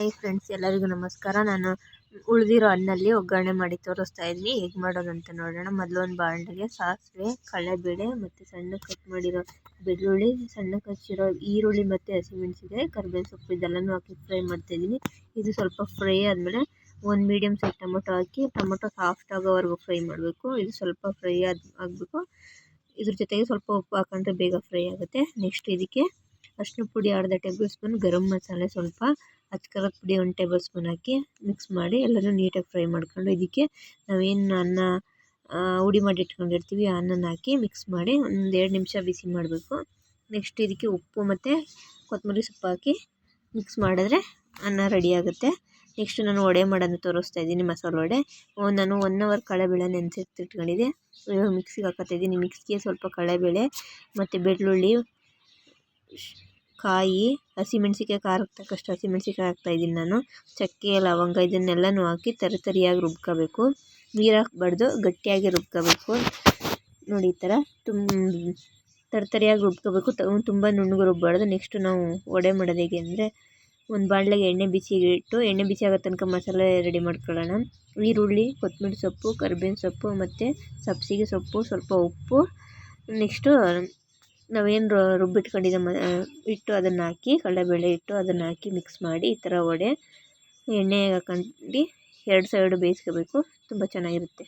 Hi friends ಎಲ್ಲರಿಗೂ ನಮಸ್ಕಾರ. ನಾನು ಉಳಿದಿರೋ ಹಣ್ಣಲ್ಲಿ ಒಗ್ಗರಣೆ ಮಾಡಿ ತೋರಿಸ್ತಾ ಇದ್ದೀನಿ ಹೇಗೆ ಮಾಡೋದಂತ ನೋಡೋಣ. ಮೊದಲು ಒಂದು ಬಾಣಲೆಗೆ ಸಾಸಿವೆ, ಕಡಲೆಬೇಳೆ ಮತ್ತು ಸಣ್ಣ ಕಟ್ ಮಾಡಿರೋ ಬೆಳ್ಳುಳ್ಳಿ, ಸಣ್ಣ ಕಚ್ಚಿರೋ ಈರುಳ್ಳಿ ಮತ್ತು ಹಸಿಮೆಣಸಿಗೆ ಕರಿಬೇವು ಸೊಪ್ಪು ಇದೆಲ್ಲನೂ ಹಾಕಿ ಫ್ರೈ ಮಾಡ್ತಾ ಮಾಡ್ತಾಯಿದ್ದೀನಿ ಇದು ಸ್ವಲ್ಪ ಫ್ರೈ ಆದಮೇಲೆ ಒಂದು ಮೀಡಿಯಮ್ ಸೈಜ್ ಟೊಮೊಟೊ ಹಾಕಿ, ಟೊಮೊಟೊ ಸಾಫ್ಟ್ ಆಗೋವರೆಗೂ ಫ್ರೈ ಮಾಡಬೇಕು. ಇದು ಸ್ವಲ್ಪ ಫ್ರೈ ಆದ, ಆಗಬೇಕು. ಇದ್ರ ಜೊತೆಗೆ ಸ್ವಲ್ಪ ಉಪ್ಪು ಹಾಕೊಂಡ್ರೆ ಬೇಗ ಫ್ರೈ ಆಗುತ್ತೆ. ನೆಕ್ಸ್ಟ್ ಇದಕ್ಕೆ ಅರಿಶಿನ ಪುಡಿ ಅರ್ಧ ಟೇಬಲ್ ಸ್ಪೂನ್ ಗರಂ ಮಸಾಲೆ ಸ್ವಲ್ಪ ಅಚ್ಕಾರದ ಪುಡಿ, ಒಂದು ಟೇಬಲ್ ಸ್ಪೂನ್ ಹಾಕಿ ಮಿಕ್ಸ್ ಮಾಡಿ ಎಲ್ಲನೂ ನೀಟಾಗಿ ಫ್ರೈ ಮಾಡ್ಕೊಂಡು ಇದಕ್ಕೆ ನಾವೇನು ಅನ್ನ ಹುಡಿ ಮಾಡಿ ಇಟ್ಕೊಂಡಿರ್ತೀವಿ, ಆ ಅನ್ನನ ಹಾಕಿ ಮಿಕ್ಸ್ ಮಾಡಿ ಒಂದು ಎರಡು ನಿಮಿಷ ಬಿಸಿ ಮಾಡಬೇಕು. ನೆಕ್ಸ್ಟ್ ಇದಕ್ಕೆ ಉಪ್ಪು ಮತ್ತು ಕೊತ್ತಂಬರಿ ಸೊಪ್ಪು ಹಾಕಿ ಮಿಕ್ಸ್ ಮಾಡಿದ್ರೆ ಅನ್ನ ರೆಡಿ ಆಗುತ್ತೆ. ನೆಕ್ಸ್ಟ್ ನಾನು ವಡೆ ಮಾಡೋದನ್ನ ತೋರಿಸ್ತಾ ಇದ್ದೀನಿ ಮಸಾಲೆ ವಡೆ. ನಾನು ಒನ್ ಅವರ್ ಕಳೆಬೇಳೆ ನೆನೆಸಿಟ್ಟಿಟ್ಕೊಂಡಿದ್ದೆ ಇವಾಗ ಮಿಕ್ಸಿಗೆ ಹಾಕೋತಿದ್ದೀನಿ ಮಿಕ್ಸಿಗೆ ಸ್ವಲ್ಪ ಕಳೆಬೇಳೆ ಮತ್ತು ಬೆಳ್ಳುಳ್ಳಿ ಕಾಯಿ ಹಸಿಮೆಣ್ಸಿಕಾಯಿ ಖಾರ ತಕ್ಕಷ್ಟು ಹಸಿಮೆಣ್ಸಿಕಾಯಿ ಹಾಕ್ತಾಯಿದ್ದೀನಿ ನಾನು. ಚಕ್ಕೆ, ಲವಂಗ ಇದನ್ನೆಲ್ಲನೂ ಹಾಕಿ ತರಿತರಿಯಾಗಿ ರುಬ್ಕೋಬೇಕು. ನೀರು ಹಾಕ್ಬಾರ್ದು, ಗಟ್ಟಿಯಾಗಿ ರುಬ್ಕೋಬೇಕು. ನೋಡಿ ಈ ಥರ ತುಂಬ ತರಿತರಿಯಾಗಿ ರುಬ್ಕೋಬೇಕು. ತುಂಬ ನುಣ್ಣಗೆ ರುಬ್ಬಾರ್ದು. ನೆಕ್ಸ್ಟು ನಾವು ವಡೆ ಮಾಡೋದು ಹೇಗೆ ಅಂದರೆ, ಒಂದು ಬಾಣಲೆಗೆ ಎಣ್ಣೆ ಬಿಸಿಗೆ ಇಟ್ಟು ಎಣ್ಣೆ ಬಿಸಿ ಆಗೋ ತನಕ ಮಸಾಲೆ ರೆಡಿ ಮಾಡ್ಕೊಳ್ಳೋಣ. ಈರುಳ್ಳಿ, ಕೊತ್ತಂಬರಿ ಸೊಪ್ಪು, ಕರ್ಬೇವಿನ ಸೊಪ್ಪು ಮತ್ತು ಸಬ್ಸಿಗೆ ಸೊಪ್ಪು, ಸ್ವಲ್ಪ ಉಪ್ಪು. ನೆಕ್ಸ್ಟು ನಾವೇನು ರುಬ್ಬಿಟ್ಕೊಂಡಿದ್ದ ಮ ಹಿಟ್ಟು ಅದನ್ನು ಹಾಕಿ ಕಡಲೆಬೇಳೆ ಹಿಟ್ಟು ಅದನ್ನು ಹಾಕಿ ಮಿಕ್ಸ್ ಮಾಡಿ ಈ ಥರ ವಡೆ ಎಣ್ಣೆಗೆ ಹಾಕೊಂಡು ಎರಡು ಸೈಡು ಬೇಯಿಸ್ಕೋಬೇಕು. ತುಂಬ ಚೆನ್ನಾಗಿರುತ್ತೆ.